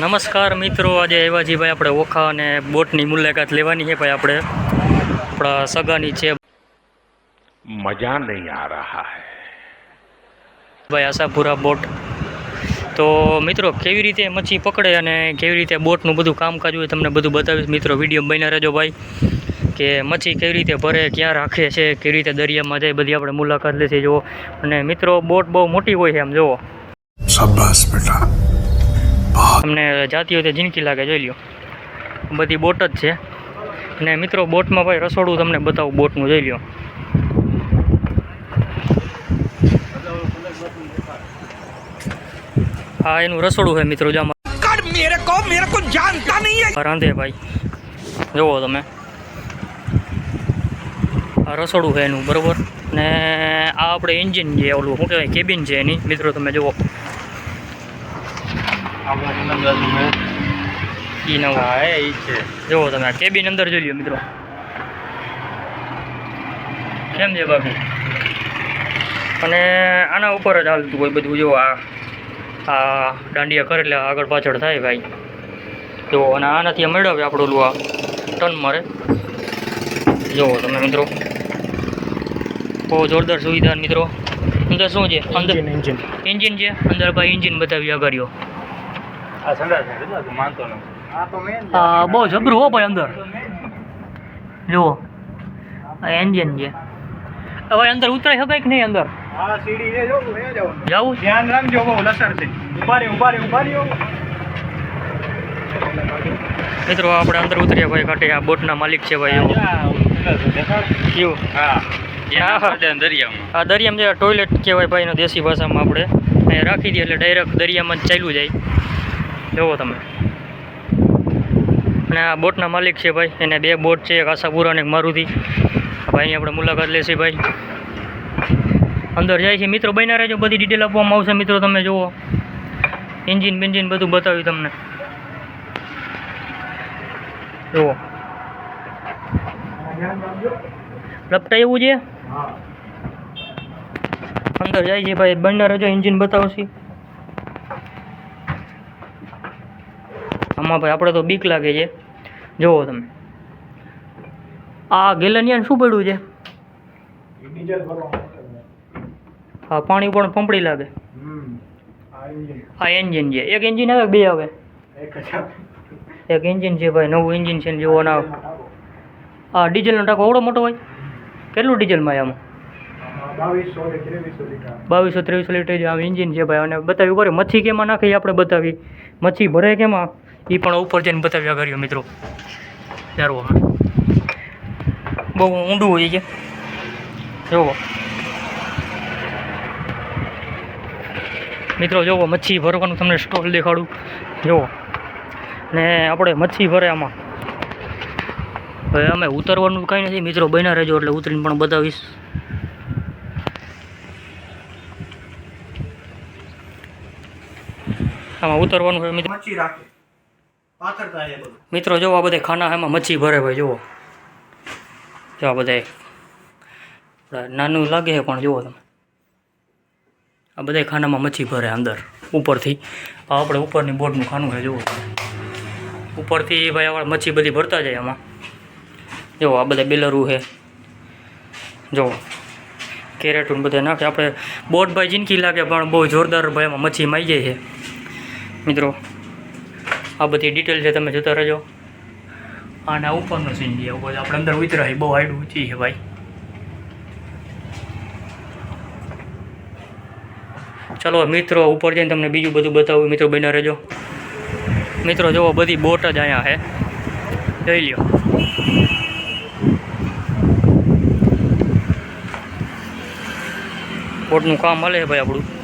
નમસ્કાર મિત્રો આજે આવ્યા ભાઈ આપણે ઓખા અને બોટની મુલાકાત લેવાની છે ભાઈ આપણે. આપણા સગાની છે. મજા નહીં આ રહા હે. ભાઈ આશાપુરા બોટ. તો મિત્રો કેવી રીતે મચ્છી પકડે અને કેવી રીતે બોટનું બધું કામકાજ હોય તમને બધું બતાવીશ. મિત્રો વીડિયો બન્યા રહેજો ભાઈ કે મચ્છી કેવી રીતે ભરે ક્યાં રાખે છે કેવી રીતે દરિયામાં જાય બધી આપણે મુલાકાત લેતી જુઓ. અને મિત્રો બોટ બહુ મોટી હોય છે એમ જુઓ. બેટા. તમને જાતી હોય તો જિંદગી લાગે જોઈ લ્યો. બધી બોટ જ છે. ને મિત્રો બોટમાં ભાઈ રસોડું તમને બતાવું બોટનું જોઈ લ્યો. હા એનું રસોડું છે મિત્રો જામાં રાંધે ભાઈ. જુઓ તમે. રસોડું છે એનું બરાબર? ને આ આપણે એન્જિન જે ઓલું શું કહેવાય કેબિન છે એની. મિત્રો તમે જુઓ આપણે નવા એ ઈ જુઓ તમે કેબિન અંદર જોઈ મિત્રો. કેમ છે બાકી અને આના ઉપર જ હાલતું હોય બધું જો આ. દાંડિયા કરે એટલે આગળ પાછળ થાય ભાઈ. જુઓ અને આનાથી મેળવે આપણું ઓલું આ ટર્ન મારે જુઓ તમે મિત્રો. બહુ જોરદાર સુવિધા મિત્રો. અંદર શું છે? અંદર એન્જિન એન્જિન છે અંદર ભાઈ એન્જિન બતાવી આગળ બહુ જબરું હો ભાઈ અંદર. જુઓ. એન્જિન છે. હવે અંદર ઉતરાઈ શકાય કે નહીં અંદર? જવું? ધ્યાન રાખજો બહુ છે. ઉભારી ઉભારી ઉભારી. મિત્રો આપણે અંદર ઉતરીએ ભાઈ કાંઠે આ બોટના માલિક છે ભાઈ એવું. કેવું હા. દરિયામાં. દરિયામાં જે ટોયલેટ કહેવાય ભાઈનો દેશી ભાષામાં આપણે. રાખી દઈએ એટલે ડાયરેક્ટ દરિયામાં જ ચાલ્યું જાય. જુઓ તમે. અને આ બોટના માલિક છે ભાઈ એને બે બોટ છે એક આશાપુરા અને એક મારુતિ. ભાઈની આપણે મુલાકાત લેશી ભાઈ. અંદર જાય છે. મિત્રો બન્યા રહેજો. બધી ડિટેલ આપવામાં આવશે. મિત્રો તમે જુઓ. એન્જિન બેન્જિન બધું બતાવ્યું તમને. જુઓ. લપટા એવું છે? અંદર જાય છે ભાઈ. બંને રજો એન્જિન બતાવશે. આમાં ભાઈ આપણે તો બીક લાગે છે. જુઓ તમે. આ ગેલનિયાને શું પડ્યું છે? હા, પાણી પણ પંપડી લાગે. આ એન્જિન છે. એક એન્જિન આવે, બે આવે? એક એન્જિન છે ભાઈ, નવું એન્જિન છે જેવો ના આવે આ ડીઝલનો ટાંકો ઓવડો મોટો હોય? કેટલું ડીઝલમાં આમાં? બાવીસો ત્રેવીસો લીટર આમ એન્જિન છે ભાઈ. અને બતાવ્યું કરે મચ્છી કેમાં નાખી આપણે બતાવી. મચ્છી ભરે કેમાં? એ પણ ઉપર જઈને બતાવ્યા કર્યો મિત્રો. ઝાડવામાં બહુ ઊંડું હોય છે. જોવો. મિત્રો જુઓ મચ્છી ભરવાનું તમને સ્ટોલ દેખાડું. જોવો. ને આપણે મચ્છી ભરે આમાં. હવે અમે ઉતરવાનું કંઈ નથી. મિત્રો બન્યા રહેજો એટલે ઉતરીને પણ બતાવીશ. આમાં ઉતરવાનું હોય મિત્રો. મચ્છી રાખે. મિત્રો જો આ બધા ખાના એમાં મચ્છી ભરે ભાઈ જુઓ જો આ બધા નાનું લાગે પણ જુઓ તમે. આ બધા ખાનામાં મચ્છી ભરે અંદર, ઉપરથી. આ આપણે ઉપરની બોટનું ખાનું છે જુઓ ઉપરથી ભાઈ આપણે મચ્છી બધી ભરતા જાય આમાં. જુઓ આ બધા બેલરું છે. જુઓ કેરેટું બધા નાખે. આપણે બોટ ભાઈ જિંદગી લાગે પણ બહુ જોરદાર ભાઈ એમાં મચ્છી માઈ જાય છે. મિત્રો આ બધી ડિટેલ છે તમે જોતા રહેજો. અને આ ઉપરનો સીન છે. આપણે અંદર ઉતરાય બહુ હાઈટ ઊંચી છે ભાઈ. ચલો મિત્રો, ઉપર જઈને તમને બીજું બધું બતાવું. મિત્રો બન્યા રહેજો. મિત્રો, જુઓ, બધી બોટ જ અહીંયા છે. જોઈ લ્યો. બોટનું કામ મળે ભાઈ આપણું.